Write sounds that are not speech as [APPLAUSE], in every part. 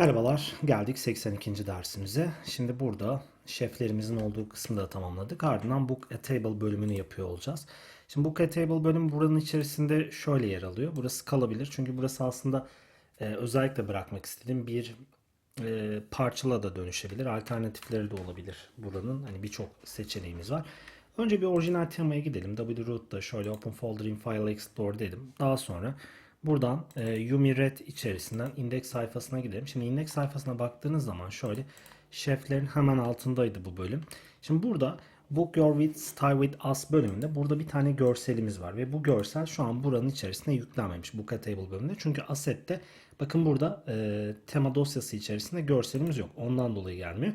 Merhabalar, geldik 82. dersimize. Şimdi burada şeflerimizin olduğu kısmı da tamamladık. Ardından Book a Table bölümünü yapıyor olacağız. Şimdi Book a Table bölümü buranın içerisinde şöyle yer alıyor. Burası kalabilir çünkü burası aslında e, özellikle bırakmak istediğim bir e, parçala da dönüşebilir. Alternatifleri de olabilir buranın. Hani birçok seçeneğimiz var. Önce bir orijinal temaya gidelim. wroot'ta şöyle Open Folder in File Explorer dedim. Daha sonra buradan e, Yumi Red içerisinden index sayfasına gidelim. Şimdi index sayfasına baktığınız zaman şöyle şeflerin hemen altındaydı bu bölüm. Şimdi burada Book Your with Style with Us bölümünde burada bir tane görselimiz var ve bu görsel şu an buranın içerisine yüklenmemiş Book a Table bölümünde. Çünkü Asset'te bakın burada e, tema dosyası içerisinde görselimiz yok. Ondan dolayı gelmiyor.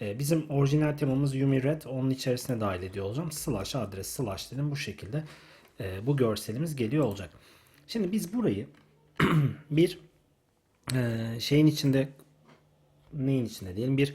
E, bizim orijinal temamız Yumi Red onun içerisine dahil ediyor olacağım. Slash adres slash dedim bu şekilde e, bu görselimiz geliyor olacak. Şimdi biz burayı [CLEARS THROAT] bir e, şeyin içinde neyin içinde diyelim bir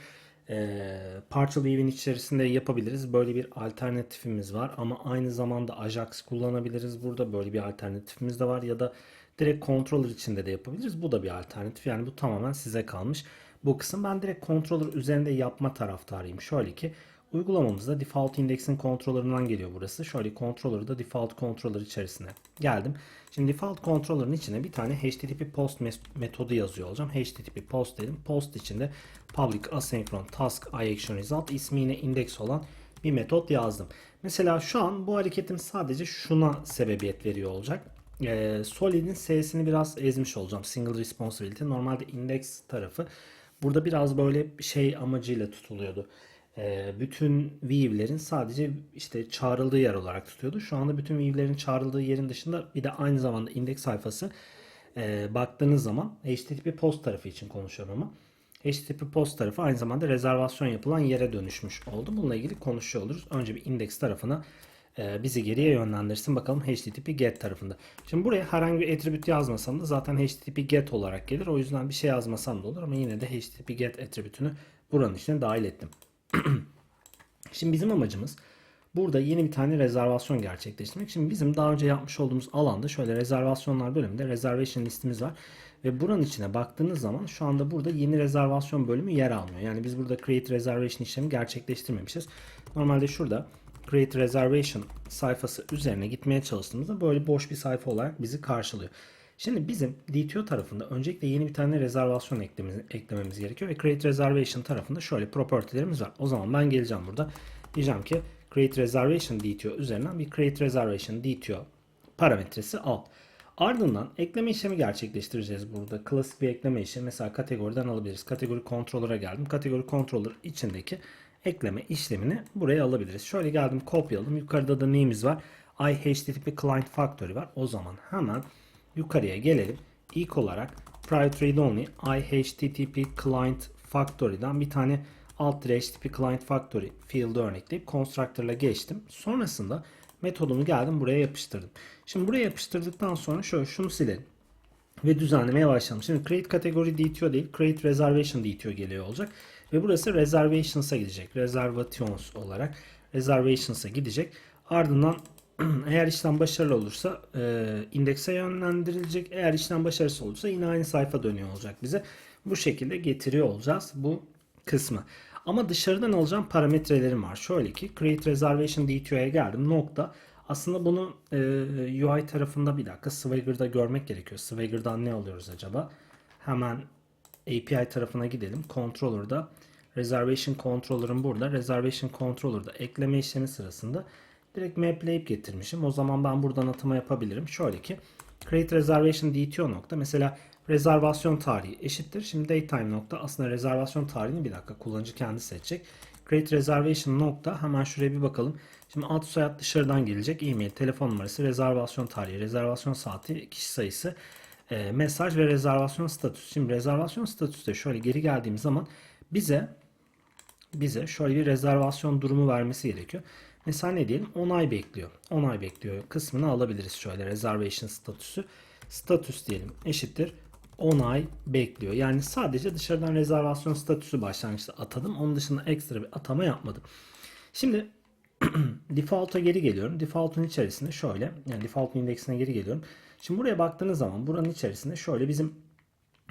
e, partial view'in içerisinde yapabiliriz. Böyle bir alternatifimiz var ama aynı zamanda Ajax kullanabiliriz. Burada böyle bir alternatifimiz de var ya da direkt controller içinde de yapabiliriz. Bu da bir alternatif. Yani bu tamamen size kalmış. Bu kısım ben direkt controller üzerinde yapma taraftarıyım. Şöyle ki uygulamamızda default index'in controller'ından geliyor burası. Şöyle controller'da default controller içerisine geldim. Şimdi default controller'ın içine bir tane http post metodu yazıyor olacağım. http post dedim. Post içinde public asynchron task iaction result ismi yine index olan bir metot yazdım. Mesela şu an bu hareketim sadece şuna sebebiyet veriyor olacak. Ee, Solid'in S'sini biraz ezmiş olacağım. Single responsibility. Normalde index tarafı burada biraz böyle şey amacıyla tutuluyordu. Ee, bütün view'lerin sadece işte çağrıldığı yer olarak tutuyordu. Şu anda bütün view'lerin çağrıldığı yerin dışında bir de aynı zamanda index sayfası e, baktığınız zaman HTTP post tarafı için konuşuyorum ama HTTP post tarafı aynı zamanda rezervasyon yapılan yere dönüşmüş oldu. Bununla ilgili konuşuyor oluruz. Önce bir index tarafına e, bizi geriye yönlendirsin. Bakalım HTTP get tarafında. Şimdi buraya herhangi bir attribute yazmasam da zaten HTTP get olarak gelir. O yüzden bir şey yazmasam da olur ama yine de HTTP get attribute'ünü buranın içine dahil ettim. [CLEARS THROAT] Şimdi bizim amacımız burada yeni bir tane rezervasyon gerçekleştirmek. Şimdi bizim daha önce yapmış olduğumuz alanda şöyle rezervasyonlar bölümünde reservation listimiz var. Ve buranın içine baktığınız zaman şu anda burada yeni rezervasyon bölümü yer almıyor. Yani biz burada create reservation işlemi gerçekleştirmemişiz. Normalde şurada create reservation sayfası üzerine gitmeye çalıştığımızda böyle boş bir sayfa olarak bizi karşılıyor. Şimdi bizim DTO tarafında öncelikle yeni bir tane rezervasyon eklememiz, eklememiz gerekiyor. Ve Create Reservation tarafında şöyle property'lerimiz var. O zaman ben geleceğim burada. Diyeceğim ki Create Reservation DTO üzerinden bir Create Reservation DTO parametresi al. Ardından ekleme işlemi gerçekleştireceğiz burada. Klasik bir ekleme işlemi. Mesela kategoriden alabiliriz. Kategori controller'a geldim. Kategori controller içindeki ekleme işlemini buraya alabiliriz. Şöyle geldim kopyaladım. Yukarıda da neyimiz var? iHTTP Client Factory var. O zaman hemen yukarıya gelelim. İlk olarak private read only iHTTP client factory'den bir tane alt HTTP client factory field örnekleyip constructor'la geçtim. Sonrasında metodumu geldim buraya yapıştırdım. Şimdi buraya yapıştırdıktan sonra şöyle şunu silelim. Ve düzenlemeye başlayalım. Şimdi create kategori DTO değil create reservation DTO geliyor olacak. Ve burası reservations'a gidecek. Reservations olarak reservations'a gidecek. Ardından [CLEARS THROAT] eğer işlem başarılı olursa e, indekse yönlendirilecek. Eğer işlem başarısız olursa yine aynı sayfa dönüyor olacak bize. Bu şekilde getiriyor olacağız bu kısmı. Ama dışarıdan alacağım parametrelerim var. Şöyle ki create reservation DTO'ya geldim. Nokta. Aslında bunu e, UI tarafında bir dakika Swagger'da görmek gerekiyor. Swagger'dan ne alıyoruz acaba? Hemen API tarafına gidelim. Controller'da reservation controller'ın burada. Reservation controller'da ekleme işlemi sırasında direkt mapleyip getirmişim. O zaman ben buradan atama yapabilirim. Şöyle ki create reservation DTO nokta mesela rezervasyon tarihi eşittir. Şimdi datetime nokta aslında rezervasyon tarihini bir dakika kullanıcı kendi seçecek. Create reservation nokta hemen şuraya bir bakalım. Şimdi ad soyad dışarıdan gelecek. E-mail, telefon numarası, rezervasyon tarihi, rezervasyon saati, kişi sayısı, e, mesaj ve rezervasyon statüsü. Şimdi rezervasyon statüsü de şöyle geri geldiğim zaman bize bize şöyle bir rezervasyon durumu vermesi gerekiyor. Mesela ne diyelim? Onay bekliyor. Onay bekliyor kısmını alabiliriz şöyle reservation statüsü. Status diyelim eşittir. Onay bekliyor. Yani sadece dışarıdan rezervasyon statüsü başlangıçta atadım. Onun dışında ekstra bir atama yapmadım. Şimdi [CLEARS THROAT] default'a geri geliyorum. Default'un içerisinde şöyle yani default indeksine geri geliyorum. Şimdi buraya baktığınız zaman buranın içerisinde şöyle bizim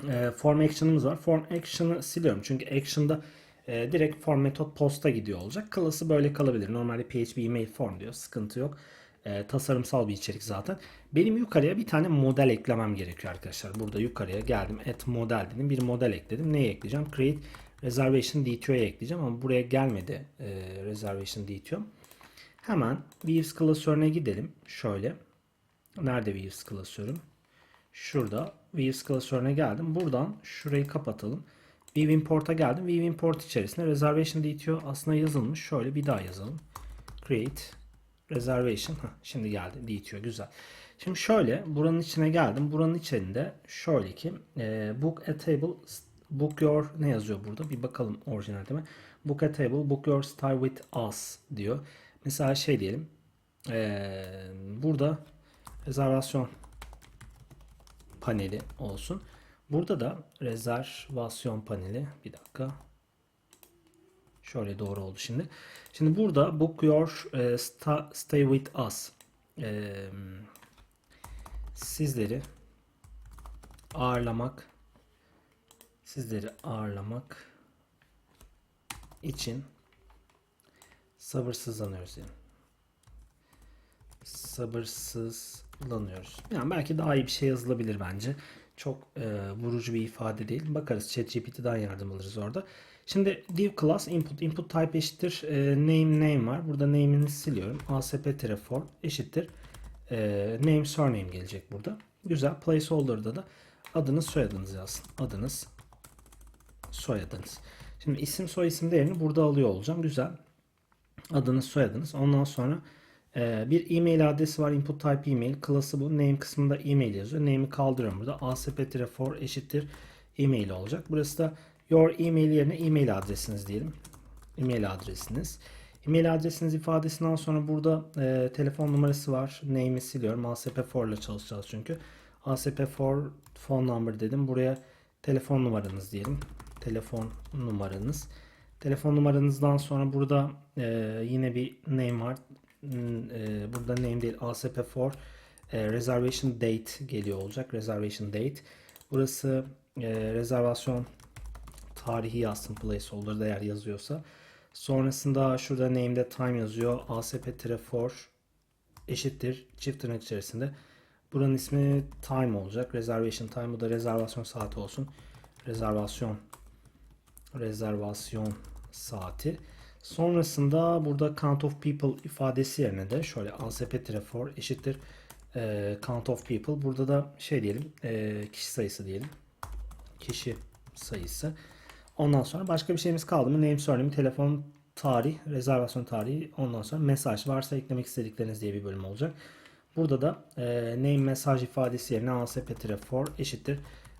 e, form action'ımız var. Form action'ı siliyorum. Çünkü action'da e, direkt form metot posta gidiyor olacak. Class'ı böyle kalabilir. Normalde PHP email form diyor. Sıkıntı yok. E, tasarımsal bir içerik zaten. Benim yukarıya bir tane model eklemem gerekiyor arkadaşlar. Burada yukarıya geldim. Add model dedim. Bir model ekledim. Neyi ekleyeceğim? Create reservation DTO'ya ekleyeceğim ama buraya gelmedi e, reservation DTO. Hemen Views klasörüne gidelim. Şöyle. Nerede Views klasörüm? Şurada Views klasörüne geldim. Buradan şurayı kapatalım. View Import'a geldim. View Import içerisinde Reservation DTO aslında yazılmış. Şöyle bir daha yazalım. Create Reservation. Heh, şimdi geldi DTO. Güzel. Şimdi şöyle buranın içine geldim. Buranın içinde şöyle ki e, Book a Table Book your ne yazıyor burada? Bir bakalım orijinalde mi? Book a table, book your style with us diyor. Mesela şey diyelim. E, burada rezervasyon paneli olsun. Burada da rezervasyon paneli. Bir dakika. Şöyle doğru oldu şimdi. Şimdi burada book your e, sta- stay with us. E, sizleri ağırlamak sizleri ağırlamak için sabırsızlanıyoruz yani. Sabırsızlanıyoruz. Yani belki daha iyi bir şey yazılabilir bence. Çok e, vurucu bir ifade değil. Bakarız ChatGPT'den yardım alırız orada. Şimdi div class input input type eşittir e, name name var. Burada name'ini siliyorum. asp-for eşittir e, name surname gelecek burada. Güzel. Placeholder'da da adınız soyadınız yazsın. Adınız soyadınız. Şimdi isim soy isim değerini burada alıyor olacağım. Güzel. Adınız soyadınız. Ondan sonra bir e-mail adresi var. Input type email. Class'ı bu. Name kısmında e-mail yazıyor. Name'i kaldırıyorum burada. asp-for eşittir e-mail olacak. Burası da your email yerine e-mail adresiniz diyelim. E-mail adresiniz. E-mail adresiniz ifadesinden sonra burada e, telefon numarası var. Name'i siliyorum. asp-for ile çalışacağız çünkü. asp-for phone number dedim. Buraya telefon numaranız diyelim. Telefon numaranız. Telefon numaranızdan sonra burada e, yine bir name var. Hmm, E, burada name değil ASP4 e, reservation date geliyor olacak. Reservation date. Burası e, rezervasyon tarihi yazsın placeholder'da eğer yazıyorsa. Sonrasında şurada name'de time yazıyor. ASP-for eşittir çift tırnak içerisinde. Buranın ismi time olacak. Reservation time. Bu da rezervasyon saati olsun. Rezervasyon rezervasyon saati. Sonrasında burada count of people ifadesi yerine de şöyle asp-for eşittir e, count of people. Burada da şey diyelim e, kişi sayısı diyelim. Kişi sayısı. Ondan sonra başka bir şeyimiz kaldı mı? Name, surname, telefon, tarih, rezervasyon tarihi. Ondan sonra mesaj varsa eklemek istedikleriniz diye bir bölüm olacak. Burada da e, name mesaj ifadesi yerine asp-for eşittir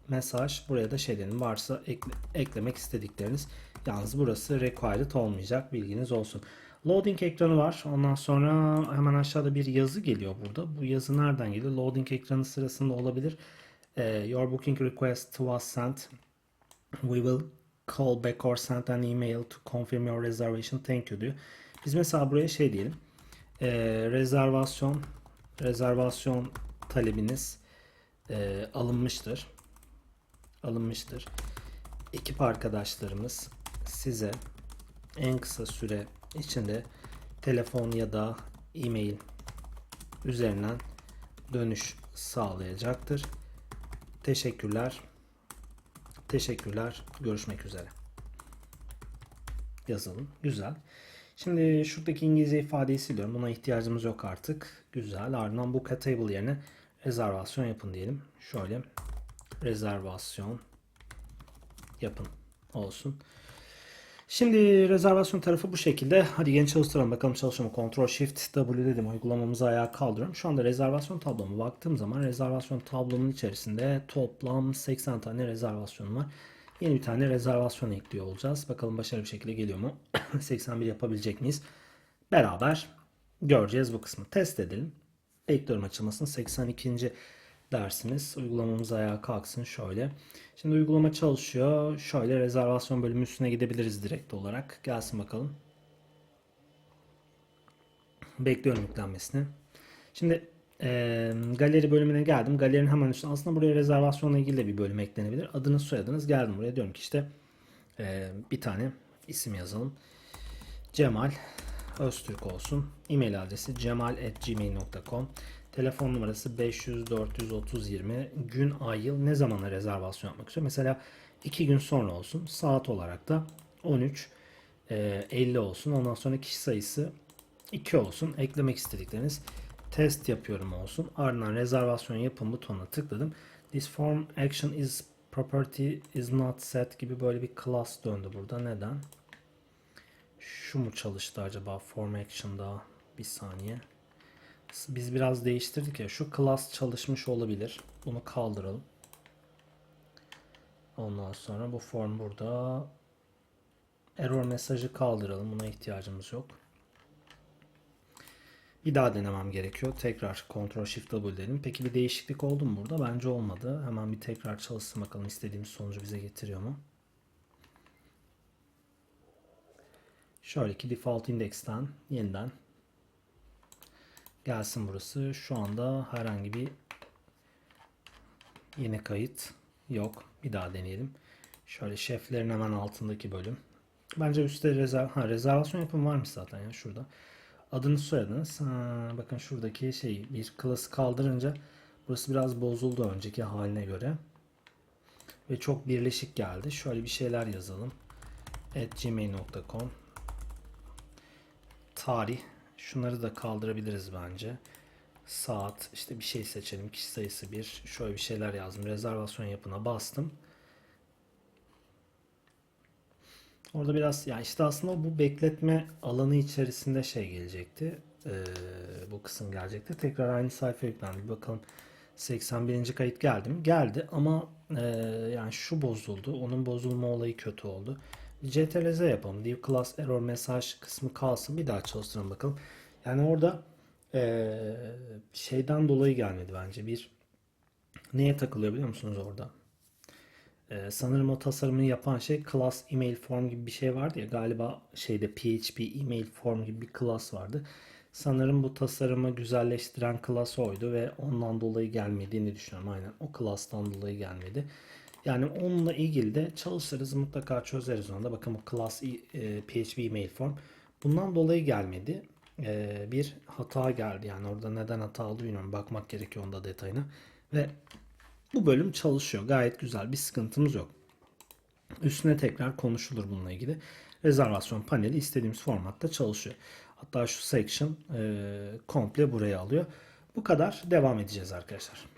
mesaj. Buraya da şeylerin varsa ekle, eklemek istedikleriniz. Yalnız burası required olmayacak. Bilginiz olsun. Loading ekranı var. Ondan sonra hemen aşağıda bir yazı geliyor burada. Bu yazı nereden geliyor? Loading ekranı sırasında olabilir. E, your booking request was sent. We will call back or send an email to confirm your reservation. Thank you diyor. Biz mesela buraya şey diyelim. E, rezervasyon rezervasyon talebiniz e, alınmıştır. Alınmıştır. Ekip arkadaşlarımız size en kısa süre içinde telefon ya da e-mail üzerinden dönüş sağlayacaktır. Teşekkürler. Teşekkürler. Görüşmek üzere. Yazalım. Güzel. Şimdi şuradaki İngilizce ifadeyi siliyorum. Buna ihtiyacımız yok artık. Güzel. Ardından book a table yerine rezervasyon yapın diyelim. Şöyle rezervasyon yapın olsun. Şimdi rezervasyon tarafı bu şekilde. Hadi yeni çalıştıralım bakalım çalışıyor mu? Ctrl Shift W dedim. Uygulamamızı ayağa kaldırıyorum. Şu anda rezervasyon tabloma baktığım zaman rezervasyon tablomun içerisinde toplam 80 tane rezervasyon var. Yeni bir tane rezervasyon ekliyor olacağız. Bakalım başarılı bir şekilde geliyor mu? [CLEARS THROAT] 81 yapabilecek miyiz? Beraber göreceğiz bu kısmı. Test edelim. Bekliyorum açılmasını. 82 dersimiz. Uygulamamız ayağa kalksın şöyle. Şimdi uygulama çalışıyor. Şöyle rezervasyon bölümü üstüne gidebiliriz direkt olarak. Gelsin bakalım. Bekliyorum yüklenmesini. Şimdi Ee, galeri bölümüne geldim. Galerinin hemen üstüne aslında buraya rezervasyonla ilgili de bir bölüm eklenebilir. Adınız soyadınız geldim buraya diyorum ki işte ee, bir tane isim yazalım. Cemal Öztürk olsun. E-mail adresi cemal.gmail.com Telefon numarası 500 430 20 gün ay yıl ne zamana rezervasyon yapmak istiyor? Mesela 2 gün sonra olsun. Saat olarak da 13 e, 50 olsun. Ondan sonra kişi sayısı 2 olsun. Eklemek istedikleriniz test yapıyorum olsun. Ardından rezervasyon yapın butonuna tıkladım. This form action is property is not set gibi böyle bir class döndü burada. Neden? Şu mu çalıştı acaba form action'da? Bir saniye. Biz biraz değiştirdik ya. Şu class çalışmış olabilir. Bunu kaldıralım. Ondan sonra bu form burada. Error mesajı kaldıralım. Buna ihtiyacımız yok. Bir daha denemem gerekiyor. Tekrar Ctrl Shift W dedim. Peki bir değişiklik oldu mu burada? Bence olmadı. Hemen bir tekrar çalışsın bakalım istediğimiz sonucu bize getiriyor mu? Şöyle ki default index'ten yeniden gelsin burası. Şu anda herhangi bir yeni kayıt yok. Bir daha deneyelim. Şöyle şeflerin hemen altındaki bölüm. Bence üstte rezerv ha, rezervasyon yapım varmış zaten ya şurada. Adınız soyadınız. Ha, bakın şuradaki şey bir klası kaldırınca burası biraz bozuldu önceki haline göre. Ve çok birleşik geldi. Şöyle bir şeyler yazalım. at gmail.com Tarih. Şunları da kaldırabiliriz bence. Saat. işte bir şey seçelim. Kişi sayısı 1. Şöyle bir şeyler yazdım. Rezervasyon yapına bastım. Orada biraz ya işte aslında bu bekletme alanı içerisinde şey gelecekti. Ee, bu kısım gelecekti. Tekrar aynı sayfa yüklendi. Bir bakalım 81. kayıt geldi mi? Geldi ama e, yani şu bozuldu. Onun bozulma olayı kötü oldu. CTRL-Z yapalım. Div class error mesaj kısmı kalsın. Bir daha çalıştıralım bakalım. Yani orada e, şeyden dolayı gelmedi bence. Bir neye takılıyor biliyor musunuz orada? Ee, sanırım o tasarımı yapan şey class email form gibi bir şey vardı ya galiba şeyde PHP email form gibi bir class vardı. Sanırım bu tasarımı güzelleştiren class oydu ve ondan dolayı gelmediğini düşünüyorum. Aynen o class'tan dolayı gelmedi. Yani onunla ilgili de çalışırız mutlaka çözeriz onu da. Bakın bu class e, PHP email form. Bundan dolayı gelmedi. E, bir hata geldi yani orada neden hata oldu bilmiyorum. Bakmak gerekiyor onda detayına. Ve bu bölüm çalışıyor. Gayet güzel. Bir sıkıntımız yok. Üstüne tekrar konuşulur bununla ilgili. Rezervasyon paneli istediğimiz formatta çalışıyor. Hatta şu section e, komple buraya alıyor. Bu kadar devam edeceğiz arkadaşlar.